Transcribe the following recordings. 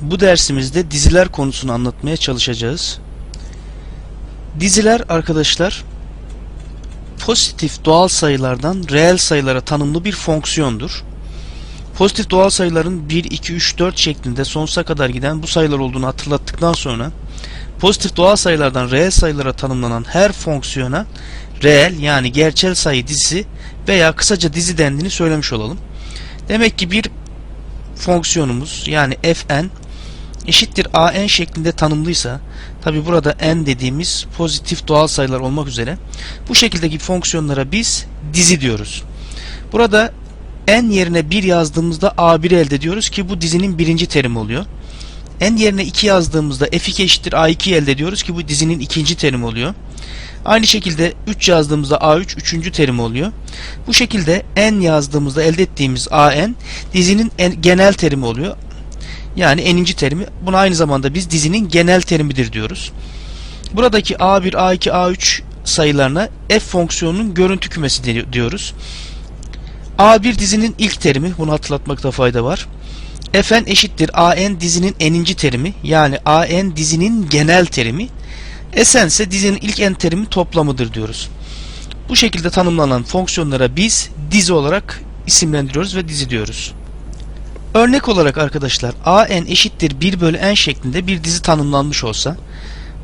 Bu dersimizde diziler konusunu anlatmaya çalışacağız. Diziler arkadaşlar pozitif doğal sayılardan reel sayılara tanımlı bir fonksiyondur. Pozitif doğal sayıların 1, 2, 3, 4 şeklinde sonsuza kadar giden bu sayılar olduğunu hatırlattıktan sonra pozitif doğal sayılardan reel sayılara tanımlanan her fonksiyona reel yani gerçel sayı dizisi veya kısaca dizi dendiğini söylemiş olalım. Demek ki bir fonksiyonumuz yani fn eşittir an şeklinde tanımlıysa tabi burada n dediğimiz pozitif doğal sayılar olmak üzere bu şekildeki fonksiyonlara biz dizi diyoruz. Burada n yerine 1 yazdığımızda a1 elde ediyoruz ki bu dizinin birinci terimi oluyor. n yerine 2 yazdığımızda f2 eşittir a2 elde ediyoruz ki bu dizinin ikinci terimi oluyor. Aynı şekilde 3 yazdığımızda A3 üçüncü terim oluyor. Bu şekilde N yazdığımızda elde ettiğimiz AN dizinin en, genel terimi oluyor. Yani n'inci terimi. Buna aynı zamanda biz dizinin genel terimidir diyoruz. Buradaki A1, A2, A3 sayılarına f fonksiyonunun görüntü kümesi di- diyoruz. A1 dizinin ilk terimi. Bunu hatırlatmakta fayda var. Fn eşittir an dizinin n'inci terimi. Yani an dizinin genel terimi. Sn ise dizinin ilk n terimi toplamıdır diyoruz. Bu şekilde tanımlanan fonksiyonlara biz dizi olarak isimlendiriyoruz ve dizi diyoruz. Örnek olarak arkadaşlar an eşittir 1 bölü n şeklinde bir dizi tanımlanmış olsa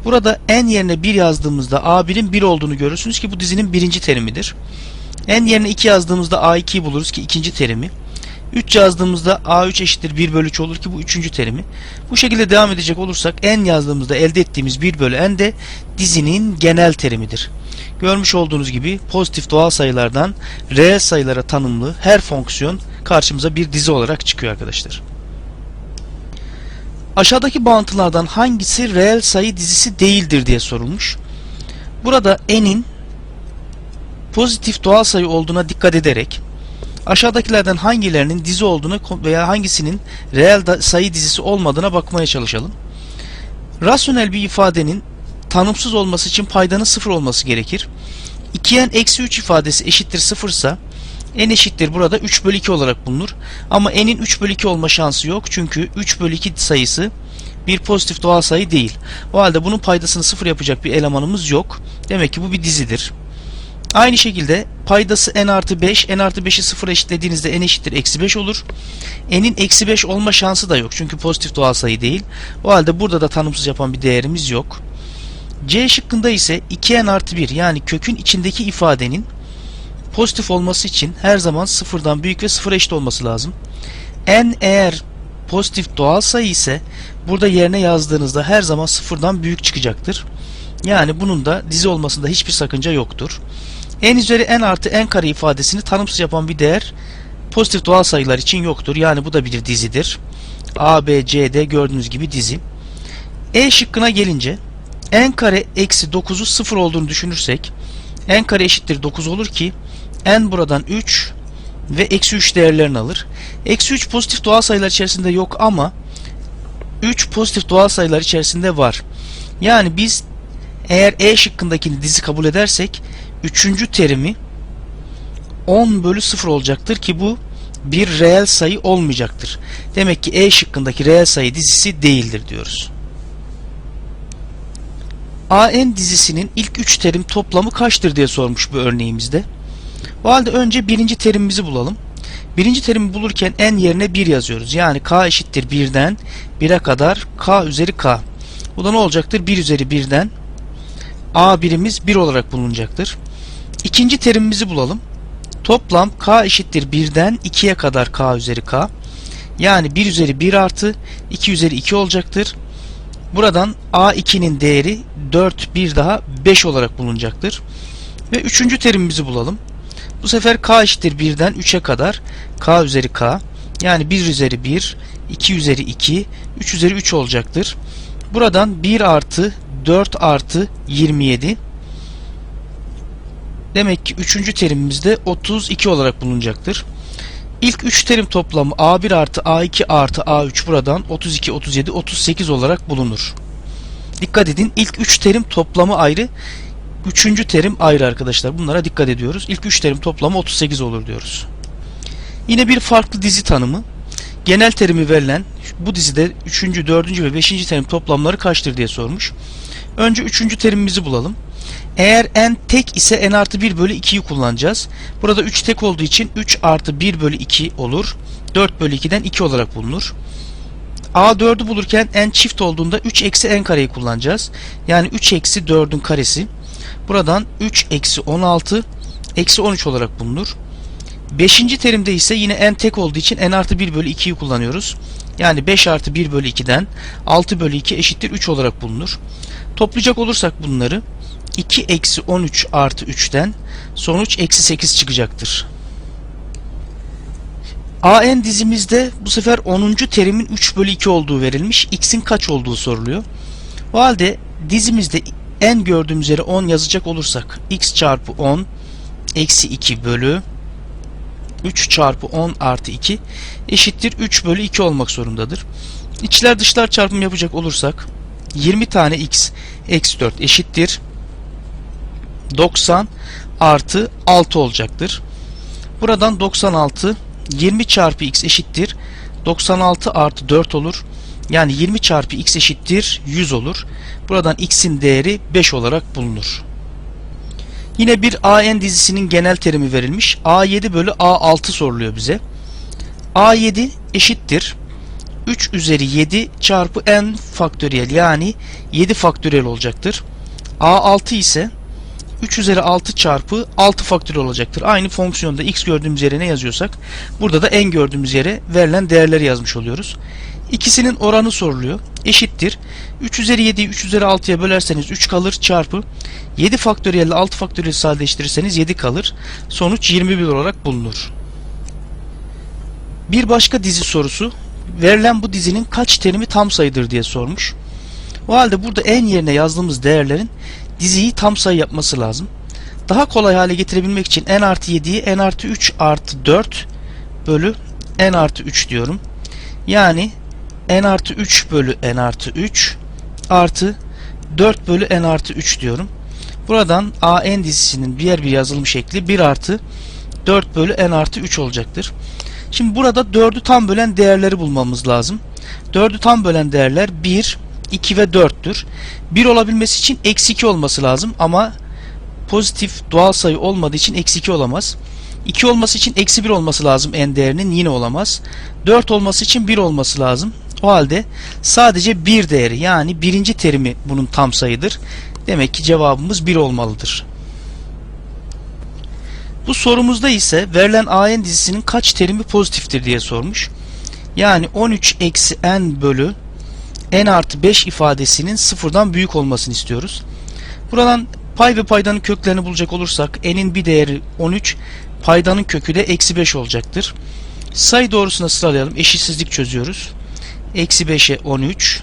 burada n yerine 1 yazdığımızda a1'in 1 olduğunu görürsünüz ki bu dizinin birinci terimidir. n yerine 2 yazdığımızda a2'yi buluruz ki ikinci terimi. 3 yazdığımızda a3 eşittir 1 bölü 3 olur ki bu üçüncü terimi. Bu şekilde devam edecek olursak n yazdığımızda elde ettiğimiz 1 bölü n de dizinin genel terimidir. Görmüş olduğunuz gibi pozitif doğal sayılardan reel sayılara tanımlı her fonksiyon karşımıza bir dizi olarak çıkıyor arkadaşlar. Aşağıdaki bağıntılardan hangisi reel sayı dizisi değildir diye sorulmuş. Burada n'in pozitif doğal sayı olduğuna dikkat ederek aşağıdakilerden hangilerinin dizi olduğunu veya hangisinin reel sayı dizisi olmadığına bakmaya çalışalım. Rasyonel bir ifadenin tanımsız olması için paydanın sıfır olması gerekir. 2n eksi 3 ifadesi eşittir sıfırsa n eşittir burada 3 bölü 2 olarak bulunur. Ama n'in 3 bölü 2 olma şansı yok. Çünkü 3 bölü 2 sayısı bir pozitif doğal sayı değil. O halde bunun paydasını sıfır yapacak bir elemanımız yok. Demek ki bu bir dizidir. Aynı şekilde paydası n artı 5, n artı 5'i sıfır eşitlediğinizde n eşittir eksi 5 olur. n'in eksi 5 olma şansı da yok çünkü pozitif doğal sayı değil. O halde burada da tanımsız yapan bir değerimiz yok. C şıkkında ise 2n artı 1 yani kökün içindeki ifadenin pozitif olması için her zaman sıfırdan büyük ve sıfır eşit olması lazım. n eğer pozitif doğal sayı ise burada yerine yazdığınızda her zaman sıfırdan büyük çıkacaktır. Yani bunun da dizi olmasında hiçbir sakınca yoktur. n üzeri n artı n kare ifadesini tanımsız yapan bir değer pozitif doğal sayılar için yoktur. Yani bu da bir dizidir. A, B, C, D gördüğünüz gibi dizi. E şıkkına gelince n kare eksi 9'u 0 olduğunu düşünürsek n kare eşittir 9 olur ki n buradan 3 ve eksi 3 değerlerini alır. Eksi 3 pozitif doğal sayılar içerisinde yok ama 3 pozitif doğal sayılar içerisinde var. Yani biz eğer E şıkkındakini dizi kabul edersek 3. terimi 10 bölü 0 olacaktır ki bu bir reel sayı olmayacaktır. Demek ki E şıkkındaki reel sayı dizisi değildir diyoruz. AN dizisinin ilk 3 terim toplamı kaçtır diye sormuş bu örneğimizde. O halde önce birinci terimimizi bulalım. Birinci terimi bulurken n yerine 1 yazıyoruz. Yani k eşittir 1'den 1'e kadar k üzeri k. Bu da ne olacaktır? 1 üzeri 1'den a birimiz 1 olarak bulunacaktır. İkinci terimimizi bulalım. Toplam k eşittir 1'den 2'ye kadar k üzeri k. Yani 1 üzeri 1 artı 2 üzeri 2 olacaktır. Buradan A2'nin değeri 4 bir daha 5 olarak bulunacaktır. Ve üçüncü terimimizi bulalım. Bu sefer k eşittir 1'den 3'e kadar k üzeri k. Yani 1 üzeri 1, 2 üzeri 2, 3 üzeri 3 olacaktır. Buradan 1 artı 4 artı 27. Demek ki üçüncü terimimizde 32 olarak bulunacaktır. İlk 3 terim toplamı A1 artı A2 artı A3 buradan 32, 37, 38 olarak bulunur. Dikkat edin ilk 3 terim toplamı ayrı. Üçüncü terim ayrı arkadaşlar. Bunlara dikkat ediyoruz. İlk 3 terim toplamı 38 olur diyoruz. Yine bir farklı dizi tanımı. Genel terimi verilen bu dizide 3. 4. ve 5. terim toplamları kaçtır diye sormuş. Önce 3. terimimizi bulalım. Eğer n tek ise n artı 1 bölü 2'yi kullanacağız. Burada 3 tek olduğu için 3 artı 1 bölü 2 olur. 4 bölü 2'den 2 olarak bulunur. A4'ü bulurken n çift olduğunda 3 eksi n kareyi kullanacağız. Yani 3 eksi 4'ün karesi. Buradan 3 eksi 16 eksi 13 olarak bulunur. Beşinci terimde ise yine n tek olduğu için n artı 1 bölü 2'yi kullanıyoruz. Yani 5 artı 1 bölü 2'den 6 bölü 2 eşittir 3 olarak bulunur. Toplayacak olursak bunları 2 eksi 13 artı 3'ten sonuç eksi 8 çıkacaktır. AN dizimizde bu sefer 10. terimin 3 bölü 2 olduğu verilmiş. X'in kaç olduğu soruluyor. O halde dizimizde n gördüğümüz yere 10 yazacak olursak x çarpı 10 eksi 2 bölü 3 çarpı 10 artı 2 eşittir 3 bölü 2 olmak zorundadır. İçler dışlar çarpımı yapacak olursak 20 tane x eksi 4 eşittir 90 artı 6 olacaktır. Buradan 96 20 çarpı x eşittir 96 artı 4 olur. Yani 20 çarpı x eşittir 100 olur. Buradan x'in değeri 5 olarak bulunur. Yine bir AN dizisinin genel terimi verilmiş. A7 bölü A6 soruluyor bize. A7 eşittir 3 üzeri 7 çarpı n faktöriyel yani 7 faktöriyel olacaktır. A6 ise 3 üzeri 6 çarpı 6 faktöriyel olacaktır. Aynı fonksiyonda x gördüğümüz yere ne yazıyorsak burada da n gördüğümüz yere verilen değerleri yazmış oluyoruz. İkisinin oranı soruluyor. Eşittir. 3 üzeri 7'yi 3 üzeri 6'ya bölerseniz 3 kalır çarpı 7 faktöriyel ile 6 faktöriyel sadeleştirirseniz 7 kalır. Sonuç 21 olarak bulunur. Bir başka dizi sorusu verilen bu dizinin kaç terimi tam sayıdır diye sormuş. O halde burada en yerine yazdığımız değerlerin diziyi tam sayı yapması lazım. Daha kolay hale getirebilmek için n artı 7'yi n artı 3 artı 4 bölü n artı 3 diyorum. Yani n artı 3 bölü n artı 3 artı 4 bölü n artı 3 diyorum. Buradan an dizisinin diğer bir yazılım şekli 1 artı 4 bölü n artı 3 olacaktır. Şimdi burada 4'ü tam bölen değerleri bulmamız lazım. 4'ü tam bölen değerler 1, 2 ve 4'tür. 1 olabilmesi için eksi 2 olması lazım ama pozitif doğal sayı olmadığı için eksi 2 olamaz. 2 olması için eksi 1 olması lazım n değerinin yine olamaz. 4 olması için 1 olması lazım. O halde sadece 1 değeri yani birinci terimi bunun tam sayıdır. Demek ki cevabımız 1 olmalıdır. Bu sorumuzda ise verilen AN dizisinin kaç terimi pozitiftir diye sormuş. Yani 13 eksi n bölü n artı 5 ifadesinin sıfırdan büyük olmasını istiyoruz. Buradan pay ve paydanın köklerini bulacak olursak n'in bir değeri 13, paydanın kökü de eksi 5 olacaktır. Sayı doğrusuna sıralayalım. Eşitsizlik çözüyoruz. Eksi 5'e 13.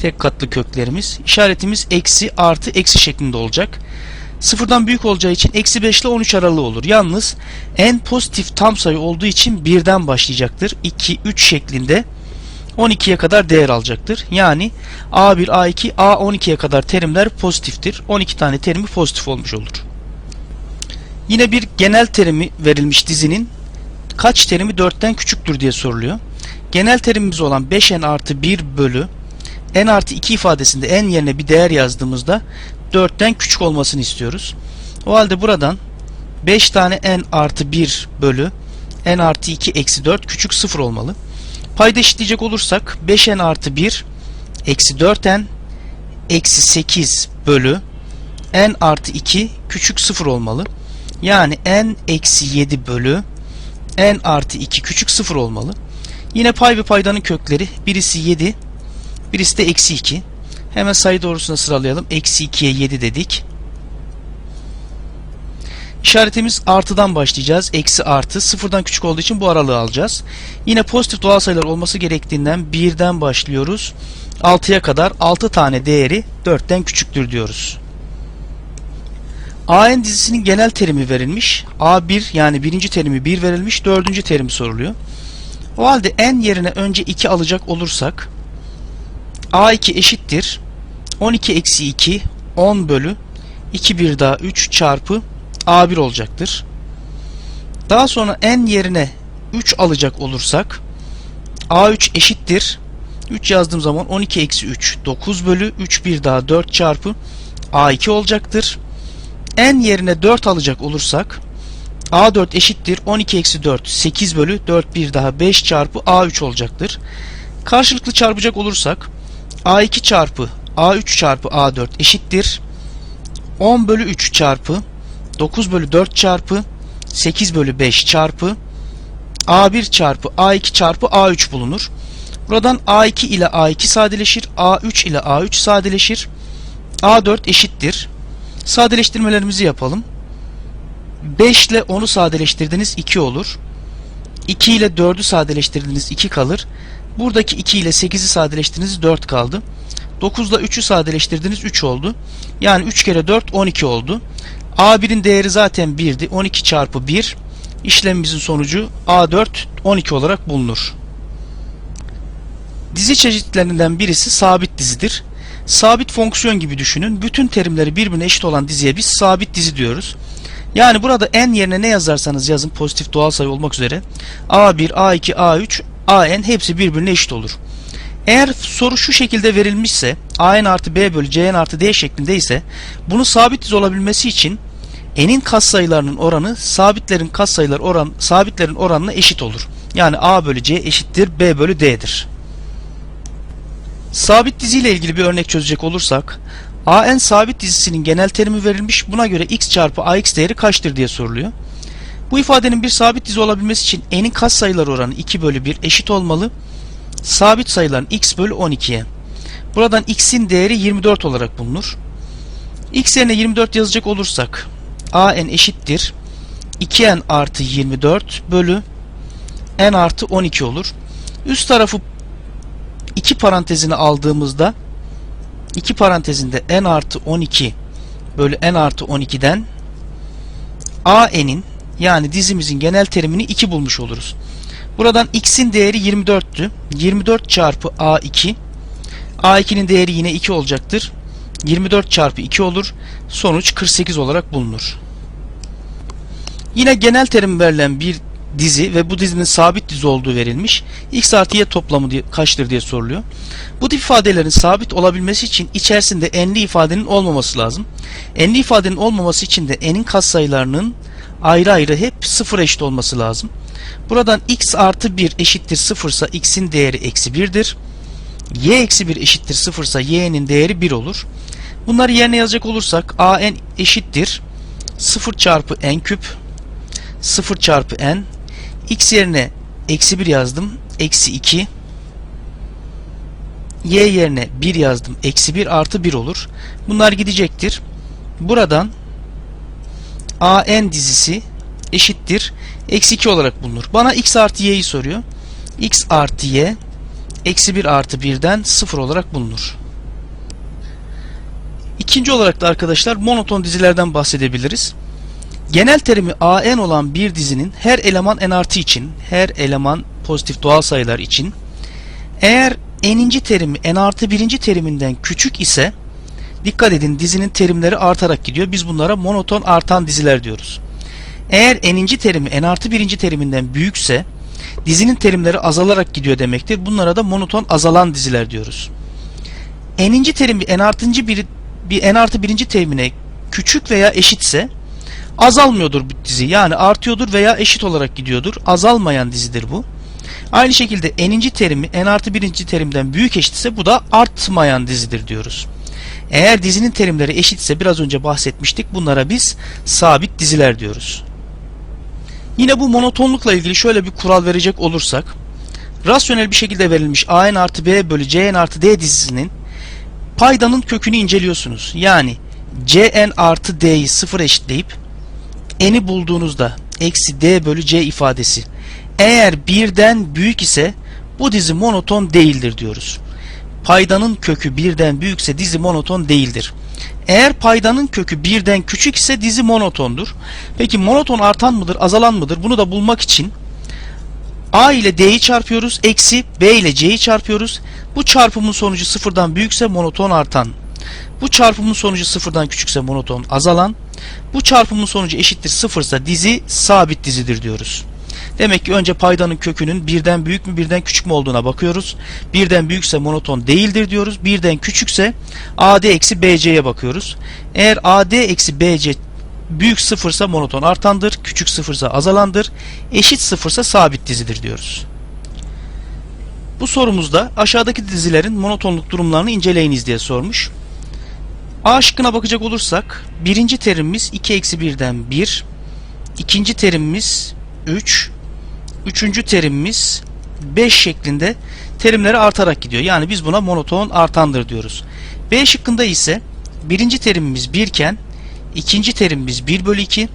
Tek katlı köklerimiz. İşaretimiz eksi artı eksi şeklinde olacak. Sıfırdan büyük olacağı için eksi 5 ile 13 aralığı olur. Yalnız en pozitif tam sayı olduğu için birden başlayacaktır. 2, 3 şeklinde 12'ye kadar değer alacaktır. Yani A1, A2, A12'ye kadar terimler pozitiftir. 12 tane terimi pozitif olmuş olur. Yine bir genel terimi verilmiş dizinin kaç terimi 4'ten küçüktür diye soruluyor. Genel terimimiz olan 5n artı 1 bölü n artı 2 ifadesinde n yerine bir değer yazdığımızda 4'ten küçük olmasını istiyoruz. O halde buradan 5 tane n artı 1 bölü n artı 2 eksi 4 küçük 0 olmalı. Payda eşitleyecek olursak 5n artı 1 eksi 4n eksi 8 bölü n artı 2 küçük 0 olmalı. Yani n eksi 7 bölü n artı 2 küçük 0 olmalı. Yine pay ve paydanın kökleri birisi 7 birisi de eksi 2. Hemen sayı doğrusuna sıralayalım. Eksi 2'ye 7 dedik. İşaretimiz artıdan başlayacağız. Eksi artı. Sıfırdan küçük olduğu için bu aralığı alacağız. Yine pozitif doğal sayılar olması gerektiğinden 1'den başlıyoruz. 6'ya kadar 6 tane değeri 4'ten küçüktür diyoruz. AN dizisinin genel terimi verilmiş. A1 yani birinci terimi 1 verilmiş. Dördüncü terim soruluyor. O halde n yerine önce 2 alacak olursak A2 eşittir 12 eksi 2 10 bölü 2 bir daha 3 çarpı A1 olacaktır. Daha sonra n yerine 3 alacak olursak A3 eşittir 3 yazdığım zaman 12 eksi 3 9 bölü 3 bir daha 4 çarpı A2 olacaktır. N yerine 4 alacak olursak A4 eşittir 12 eksi 4 8 bölü 4 bir daha 5 çarpı A3 olacaktır. Karşılıklı çarpacak olursak A2 çarpı A3 çarpı A4 eşittir 10 bölü 3 çarpı 9 bölü 4 çarpı 8 bölü 5 çarpı A1 çarpı A2 çarpı A3 bulunur. Buradan A2 ile A2 sadeleşir. A3 ile A3 sadeleşir. A4 eşittir. Sadeleştirmelerimizi yapalım. 5 ile 10'u sadeleştirdiniz 2 olur. 2 ile 4'ü sadeleştirdiniz 2 kalır. Buradaki 2 ile 8'i sadeleştirdiniz 4 kaldı. 9 ile 3'ü sadeleştirdiniz 3 oldu. Yani 3 kere 4 12 oldu. A1'in değeri zaten 1'di. 12 çarpı 1 işlemimizin sonucu A4 12 olarak bulunur. Dizi çeşitlerinden birisi sabit dizidir. Sabit fonksiyon gibi düşünün. Bütün terimleri birbirine eşit olan diziye biz sabit dizi diyoruz. Yani burada n yerine ne yazarsanız yazın pozitif doğal sayı olmak üzere A1, A2, A3, AN hepsi birbirine eşit olur. Eğer soru şu şekilde verilmişse AN artı B bölü CN artı D şeklinde ise bunu sabit dizi olabilmesi için n'in katsayılarının oranı sabitlerin katsayılar oran sabitlerin oranına eşit olur. Yani A bölü C eşittir B bölü D'dir. Sabit dizi ile ilgili bir örnek çözecek olursak AN sabit dizisinin genel terimi verilmiş. Buna göre x çarpı ax değeri kaçtır diye soruluyor. Bu ifadenin bir sabit dizi olabilmesi için n'in katsayılar oranı 2 bölü 1 eşit olmalı. Sabit sayıların x bölü 12'ye. Buradan x'in değeri 24 olarak bulunur. x yerine 24 yazacak olursak an eşittir 2n artı 24 bölü n artı 12 olur. Üst tarafı iki parantezini aldığımızda iki parantezinde n artı 12 bölü n artı 12'den an'in yani dizimizin genel terimini 2 bulmuş oluruz. Buradan x'in değeri 24'tü. 24 çarpı a2 a2'nin değeri yine 2 olacaktır. 24 çarpı 2 olur. Sonuç 48 olarak bulunur. Yine genel terim verilen bir dizi ve bu dizinin sabit dizi olduğu verilmiş. X artı Y toplamı kaçtır diye soruluyor. Bu tip ifadelerin sabit olabilmesi için içerisinde n'li ifadenin olmaması lazım. N'li ifadenin olmaması için de n'in katsayılarının ayrı ayrı hep sıfır eşit olması lazım. Buradan x artı 1 eşittir 0 ise x'in değeri eksi 1'dir. y eksi 1 eşittir 0 ise y'nin değeri 1 olur. Bunları yerine yazacak olursak an eşittir 0 çarpı n küp 0 çarpı n x yerine eksi 1 yazdım eksi 2 y yerine 1 yazdım eksi 1 artı 1 olur. Bunlar gidecektir. Buradan an dizisi eşittir. Eksi 2 olarak bulunur. Bana x artı y'yi soruyor. X artı y eksi 1 artı 1'den 0 olarak bulunur. İkinci olarak da arkadaşlar monoton dizilerden bahsedebiliriz. Genel terimi an olan bir dizinin her eleman n artı için, her eleman pozitif doğal sayılar için eğer n'inci terimi n artı birinci teriminden küçük ise dikkat edin dizinin terimleri artarak gidiyor. Biz bunlara monoton artan diziler diyoruz. Eğer n'inci terimi n artı birinci teriminden büyükse dizinin terimleri azalarak gidiyor demektir. Bunlara da monoton azalan diziler diyoruz. n'inci terimi n artı birinci terimine küçük veya eşitse azalmıyordur bu dizi. Yani artıyordur veya eşit olarak gidiyordur. Azalmayan dizidir bu. Aynı şekilde n'inci terimi n artı birinci terimden büyük eşitse bu da artmayan dizidir diyoruz. Eğer dizinin terimleri eşitse biraz önce bahsetmiştik bunlara biz sabit diziler diyoruz. Yine bu monotonlukla ilgili şöyle bir kural verecek olursak rasyonel bir şekilde verilmiş an artı b bölü cn artı d dizisinin paydanın kökünü inceliyorsunuz. Yani cn artı d'yi sıfır eşitleyip n'i bulduğunuzda eksi d bölü c ifadesi eğer birden büyük ise bu dizi monoton değildir diyoruz. Paydanın kökü birden büyükse dizi monoton değildir. Eğer paydanın kökü birden küçük ise dizi monotondur. Peki monoton artan mıdır azalan mıdır bunu da bulmak için a ile d'yi çarpıyoruz eksi b ile c'yi çarpıyoruz. Bu çarpımın sonucu sıfırdan büyükse monoton artan. Bu çarpımın sonucu sıfırdan küçükse monoton azalan. Bu çarpımın sonucu eşittir sıfırsa dizi sabit dizidir diyoruz. Demek ki önce paydanın kökünün birden büyük mü birden küçük mü olduğuna bakıyoruz. Birden büyükse monoton değildir diyoruz. Birden küçükse AD eksi BC'ye bakıyoruz. Eğer AD eksi BC büyük sıfırsa monoton artandır, küçük sıfırsa azalandır, eşit sıfırsa sabit dizidir diyoruz. Bu sorumuzda aşağıdaki dizilerin monotonluk durumlarını inceleyiniz diye sormuş. A şıkkına bakacak olursak birinci terimimiz 2 eksi 1'den 1, ikinci terimimiz 3, üçüncü terimimiz 5 şeklinde terimleri artarak gidiyor. Yani biz buna monoton artandır diyoruz. B şıkkında ise birinci terimimiz 1 iken ikinci terimimiz 1 bölü 2,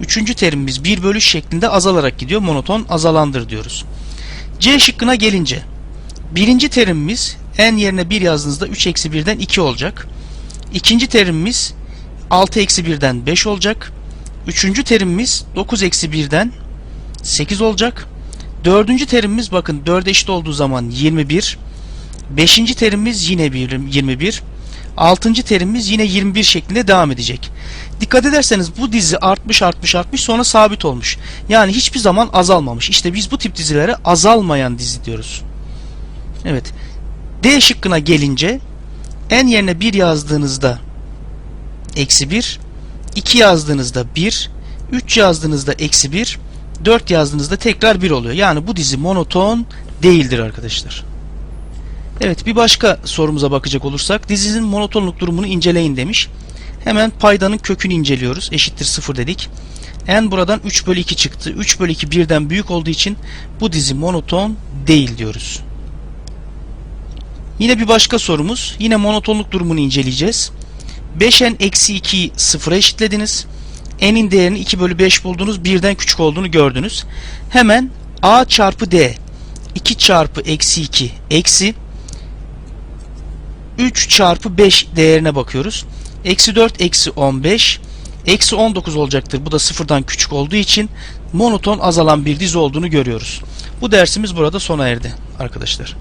üçüncü terimimiz 1 bölü 3 şeklinde azalarak gidiyor. Monoton azalandır diyoruz. C şıkkına gelince birinci terimimiz n yerine 1 yazdığınızda 3 eksi 1'den 2 olacak. İkinci terimimiz 6 eksi 1'den 5 olacak. Üçüncü terimimiz 9 eksi 1'den 8 olacak. Dördüncü terimimiz bakın 4'e eşit olduğu zaman 21. Beşinci terimimiz yine bir- 21. Altıncı terimimiz yine 21 şeklinde devam edecek. Dikkat ederseniz bu dizi artmış artmış artmış sonra sabit olmuş. Yani hiçbir zaman azalmamış. İşte biz bu tip dizilere azalmayan dizi diyoruz. Evet. D şıkkına gelince n yerine 1 yazdığınızda eksi 1, 2 yazdığınızda 1, 3 yazdığınızda eksi 1, 4 yazdığınızda tekrar 1 oluyor. Yani bu dizi monoton değildir arkadaşlar. Evet bir başka sorumuza bakacak olursak dizinin monotonluk durumunu inceleyin demiş. Hemen paydanın kökünü inceliyoruz. Eşittir 0 dedik. n buradan 3 bölü 2 çıktı. 3 bölü 2 birden büyük olduğu için bu dizi monoton değil diyoruz. Yine bir başka sorumuz. Yine monotonluk durumunu inceleyeceğiz. 5n eksi 2'yi sıfıra eşitlediniz. n'in değerini 2 bölü 5 buldunuz. Birden küçük olduğunu gördünüz. Hemen a çarpı d 2 çarpı eksi 2 eksi 3 çarpı 5 değerine bakıyoruz. Eksi 4 eksi 15 eksi 19 olacaktır. Bu da sıfırdan küçük olduğu için monoton azalan bir dizi olduğunu görüyoruz. Bu dersimiz burada sona erdi arkadaşlar.